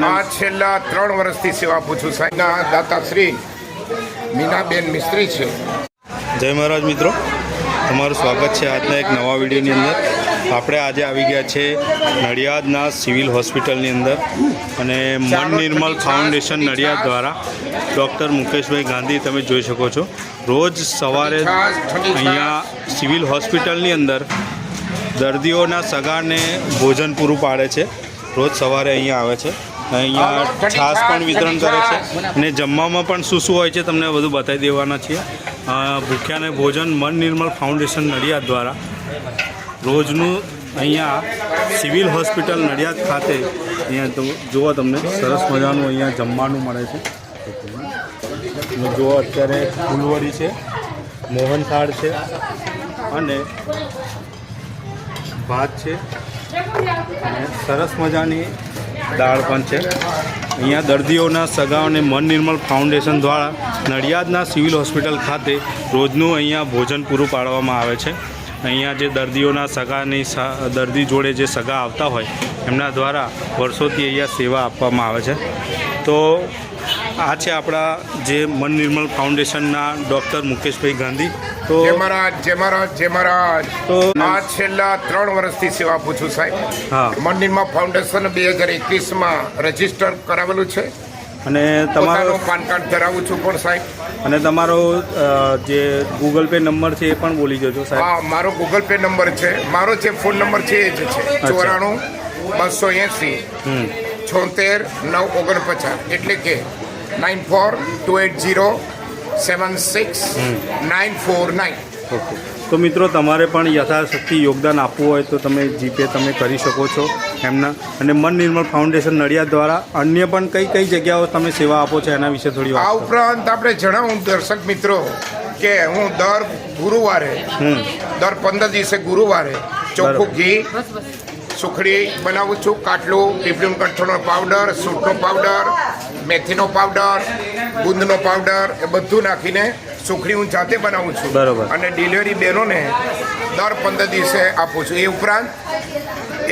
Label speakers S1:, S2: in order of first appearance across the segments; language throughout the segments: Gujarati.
S1: આ છેલ્લા ત્રણ વર્ષથી સેવા આપું છું. સાહેબના દાતા શ્રી મીનાબેન મિસ્ત્રી છે.
S2: જય મહારાજ મિત્રો. તમારું સ્વાગત છે આજના એક નવા વિડીયોની અંદર. આપણે આજે આવી ગયા છે નડિયાદના સિવિલ હોસ્પિટલની અંદર અને મન નિર્મલ ફાઉન્ડેશન નડિયાદ દ્વારા ડૉક્ટર મુકેશભાઈ ગાંધી તમે જોઈ શકો છો. રોજ સવારે અહીંયા સિવિલ હોસ્પિટલની અંદર દર્દીઓના સગાને ભોજન પૂરું પાડે છે. રોજ સવારે અહીંયા આવે છે. અહીંયા છાશ પણ વિતરણ કરે છે. અને જમવામાં પણ શું શું હોય છે તમને બધું બતાવી દેવાના છીએ. ભૂખ્યાને ભોજન મન નિર્મલ ફાઉન્ડેશન નડિયાદ દ્વારા રોજનું અહીંયા સિવિલ હોસ્પિટલ નડિયાદ ખાતે અહીંયા તો જુઓ તમને સરસ મજાનું અહીંયા જમવાનું મળે છે. જુઓ અત્યારે ફૂલવડી છે મોહનથાળ છે અને ભાત છે. અને સરસ મજાની દાળ પણ છે. અહીંયા દર્દીઓના સગાઓને મન નિર્મલ ફાઉન્ડેશન દ્વારા નડિયાદના સિવિલ હોસ્પિટલ ખાતે રોજનું અહીંયા ભોજન પૂરું પાડવામાં આવે છે. અહીંયા જે દર્દીઓના સગાની દર્દી જોડે જે સગા આવતા હોય, એમના દ્વારા વર્ષોથી અહીંયા સેવા આપવામાં આવે છે. તો આ છે આપણા જે મન નિર્મલ ફાઉન્ડેશનના ડૉક્ટર મુકેશભાઈ ગાંધી. તો
S1: જય મહારાજ જય મહારાજ જય મહારાજ.
S2: તો
S1: આ છેલ્લા ત્રણ વર્ષથી સેવા આપું છું સાહેબ.
S2: હા.
S1: મન નિર્મળ ફાઉન્ડેશન બે હજાર એકવીસમાં રજિસ્ટર કરાવેલું છે.
S2: અને તમારો
S1: પાન કાર્ડ ધરાવું છું પણ સાહેબ.
S2: અને તમારો જે ગૂગલ પે નંબર છે એ પણ બોલી જજો સાહેબ.
S1: હા મારો ગૂગલ પે નંબર છે. મારો જે ફોન નંબર છે એ જ છે. ચોરાણું બસો એંસી છોતેર નવ ઓગણપચાસ. એટલે કે nine four two eight zero seven six nine four nine
S2: okay. તો મિત્રો તમારે પણ યથાશક્તિ યોગદાન આપવું હોય તો તમે જીપે તમે કરી શકો છો એમના. અને મન નિર્મલ ફાઉન્ડેશન નડિયાદ દ્વારા અન્ય પણ કઈ કઈ જગ્યાઓ તમે સેવા આપો છો એના વિશે થોડી
S1: આ ઉપરાંત આપણે જણાવું દર્શક મિત્રો કે હું દર ગુરુવારે
S2: હમ.
S1: દર પંદર દિવસે ગુરુવારે ચોખ્ખું ઘી સુખડી બનાવું છું. કાટલું પીપળીનો કઠોળનો પાવડર સૂટનો પાવડર મેથીનો પાવડર ગુંદનો પાવડર એ બધું નાખીને સુખડી હું જાતે બનાવું છું.
S2: બરાબર.
S1: અને ડિલિવરી બહેનોને દર પંદર દિવસે આપું છું. એ ઉપરાંત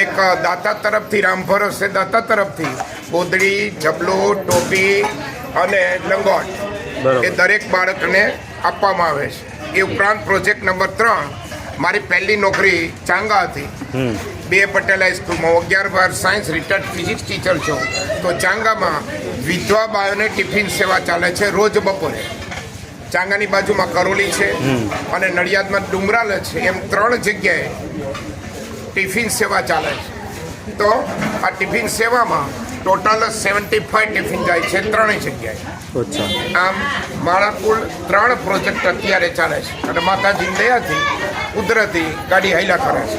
S1: એક દાતા તરફથી રામ ભરોસે દાતા તરફથી ગોદડી જબલો ટોપી અને લંગોટ એ દરેક બાળકને આપવામાં આવે છે. એ ઉપરાંત પ્રોજેક્ટ નંબર ત્રણ મારી પહેલી નોકરી ચાંગા હતી. બે પટેલ હાઈસ્કૂલમાં અગિયાર બાર સાયન્સ રિટાયર્ડ ફિઝિક્સ ટીચર છું. તો ચાંગામાં વિધવા બાયોને ટિફિન સેવા ચાલે છે રોજ બપોરે. ચાંગાની બાજુમાં કરોલી છે અને નડિયાદમાં ડુમરાલ છે. એમ ત્રણ જગ્યાએ ટિફિન સેવા ચાલે છે. તો આ ટિફિન સેવામાં ટોટલ સેવન્ટી ફાઈવ ટિફિન જાય છે ત્રણેય જગ્યાએ. આમ મારા કુલ ત્રણ પ્રોજેક્ટ અત્યારે ચાલે છે. અને માતાજી દયાથી કુદરતી ગાડી હાઈલા કરે છે.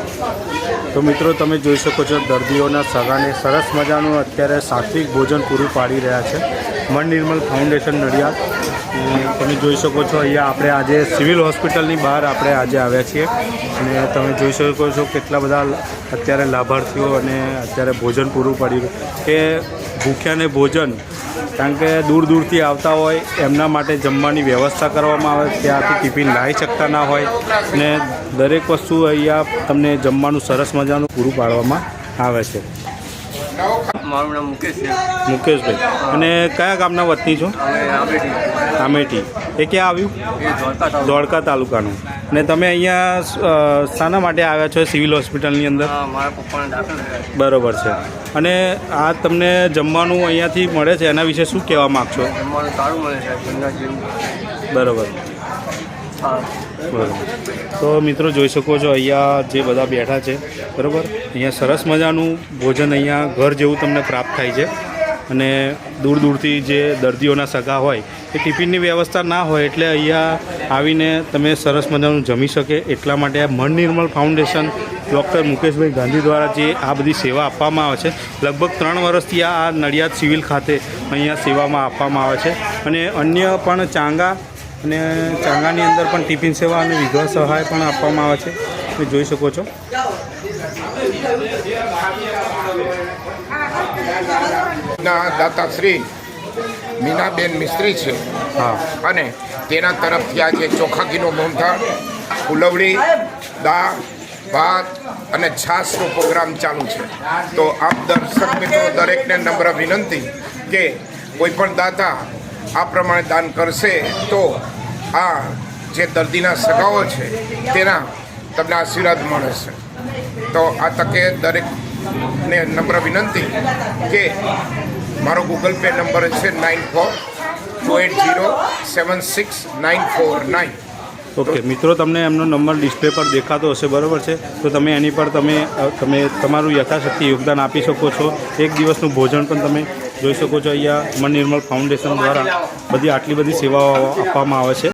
S2: તો મિત્રો તમે જોઈ શકો છો દર્દીઓના સગાને સરસ મજાનું અત્યારે સાત્વિક ભોજન પૂરું પાડી રહ્યા છે. મન નિર્મલ ફાઉન્ડેશન નડિયાદ. તમે જોઈ શકો છો, અહીંયા આપણે આજે સિવિલ હોસ્પિટલની બહાર આપણે આજે આવ્યા છીએ. અને તમે જોઈ શકો છો કેટલા બધા અત્યારે લાભાર્થીઓ અને અત્યારે ભોજન પૂરું પડ્યું કે ભૂખ્યાને ભોજન, કારણ કે દૂર દૂરથી આવતા હોય, એમના માટે જમવાની વ્યવસ્થા કરવામાં આવે, ત્યાંથી ટિફિન લાવી શકતા ના હોય. ને દરેક વસ્તુ અહીંયા તમને જમવાનું સરસ મજાનું પૂરું પાડવામાં આવે છે.
S3: મારું નામ મુકેશ છે.
S2: મુકેશભાઈ. અને કયા ગામના વતની છો? કામેટી એ ક્યાં આવ્યું?
S3: ધોળકા
S2: તાલુકાનું. અને તમે અહીંયા શાના માટે આવ્યા છો સિવિલ હોસ્પિટલની અંદર? બરોબર છે. અને આ તમને જમવાનું અહીંયાથી મળે છે એના વિશે શું કહેવા માગશો? બરોબર. તો મિત્રો જોઈ શકો છો, અહીંયા જે બધા બેઠા છે, બરાબર? અહીંયા સરસ મજાનું ભોજન અહીંયા ઘર જેવું તમને પ્રાપ્ત થાય છે. અને દૂર દૂરથી જે દર્દીઓના સગા હોય, એ ટિફિનની વ્યવસ્થા ના હોય એટલે અહીંયા આવીને તમે સરસ મજાનું જમી શકે. એટલા માટે મન નિર્મલ ફાઉન્ડેશન ડૉક્ટર મુકેશભાઈ ગાંધી દ્વારા જે આ બધી સેવા આપવામાં આવે છે, લગભગ ત્રણ વર્ષથી આ નડિયાદ સિવિલ ખાતે અહીંયા સેવામાં આપવામાં આવે છે. અને અન્ય પણ ચાંગા અને ચાંગાની અંદર પણ ટિફિન સેવા અને વિધવા સહાય પણ આપવામાં આવે છે. તમે જોઈ શકો છો.
S1: ના દાતા શ્રી મીનાબેન મિસ્ત્રી છે.
S2: હા.
S1: અને તેના તરફથી આજે ચોખા ઘીનો મોહનથાળ ફુલવડી દા ભાત અને છાશનો પ્રોગ્રામ ચાલુ છે. તો આપ દર્શક મિત્રો દરેકને નમ્ર વિનંતી કે કોઈ પણ દાતા આ પ્રમાણે દાન કરશે, તો આ જે દર્દીના સગાઓ છે, તેના તમને આશીર્વાદ મળે છે. તો આ તકે દરેકને નમ્ર વિનંતી કે મારો ગૂગલ પે નંબર છે nine four two eight zero seven six nine four nine.
S2: Okay, મિત્રો, તમને એમનો નંબર ડિસ્પ્લે પર દેખાતો હશે, બરાબર છે? તો તમે એની પર તમે તમે તમારું યથાશક્તિ યોગદાન આપી શકો છો. એક દિવસનું ભોજન પણ તમે જોઈ શકો છો અહીંયા મન નિર્મલ ફાઉન્ડેશન દ્વારા બધી આટલી બધી સેવાઓ આપવામાં આવે છે.